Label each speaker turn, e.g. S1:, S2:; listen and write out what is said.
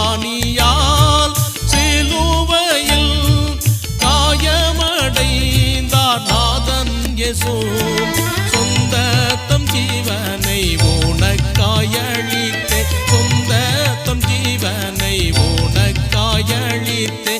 S1: காணியால் சிலுவையில் காயமடைந்தார் நாதன் எசோ சொந்தத்தம் ஜீவனை உனக்காயழித்தே சொந்தத்தம் ஜீவனை உனக்காயழித்தே